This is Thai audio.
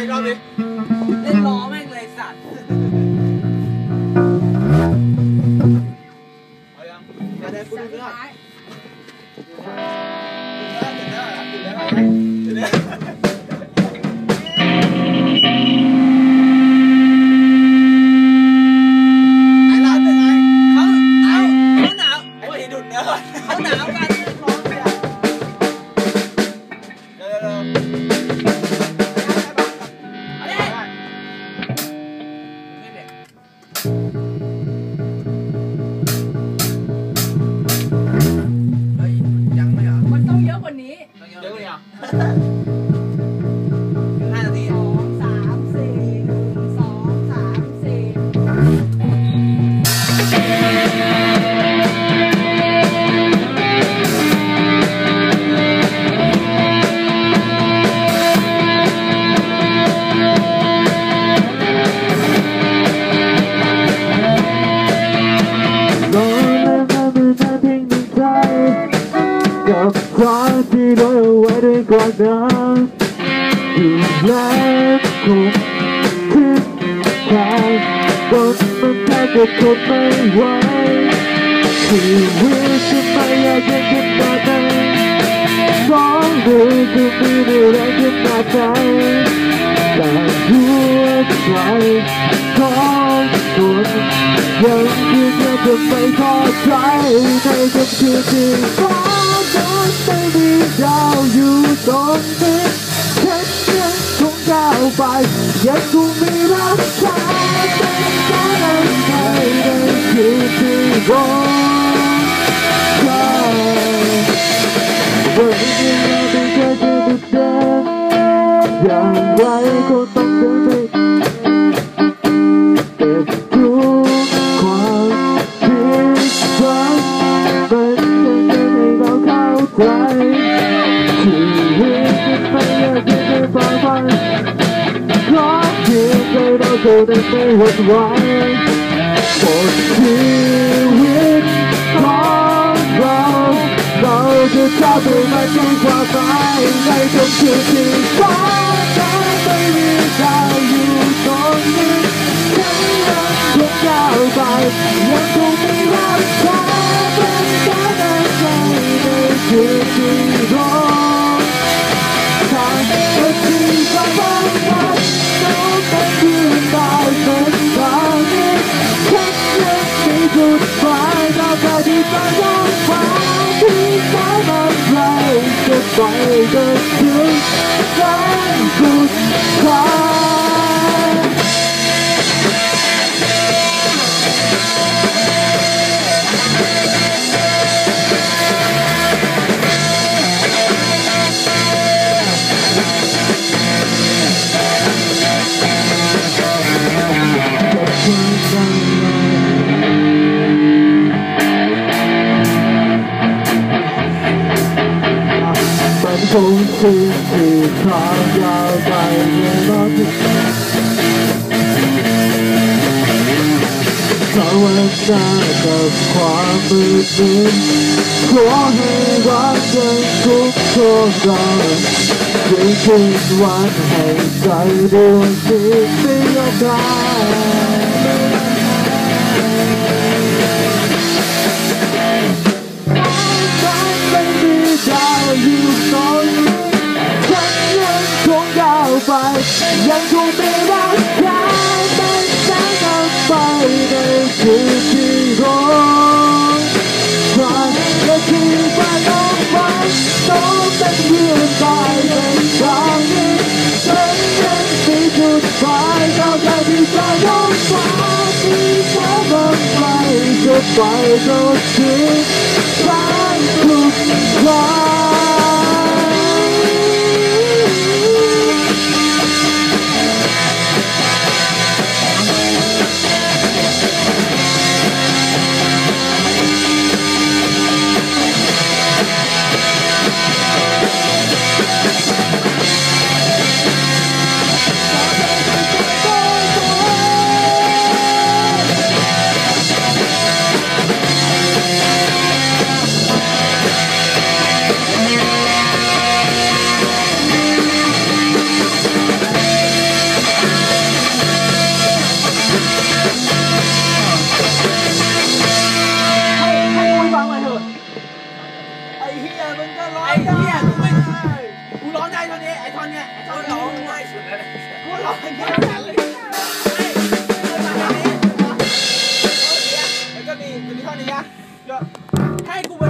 อีกรอบดิเล่นล้อแม่งเลยสัตว์เอายังจะได้คุณเลือด บทนไม่ไหวชีวิตจนไม่ยากเย็นขนาดไหร้องเรียก็มีแรงขนาดไหนแต่หัวใจของคนยังยืนยันจะไปทอดใจในค่ำคืนที่ฟ้าจนไม่มีดาวอยู่ตรงนี้ฉันยังคงก้าวไปยังคงมีรักษา Yang baik kau tak terbaik Có thể gây đau khổ đến mê hồn hoài Một khi đã trôi qua phải ngày trong chưa thì quá đã baby how you told me thấy anh cũng cao bài em cũng đi làm sao vẫn đã đang say để chuyện gì rồi Bye. Võ 风轻轻唱要清一色百里香不过长城长桥上跨过绵延千里黄河入海流一片汪洋白露起 เนี่ยเขาร้องง่ายสุดแล้วเขาร้องยากเลยแล้วก็มีมีเท่านี้นะให้กูเป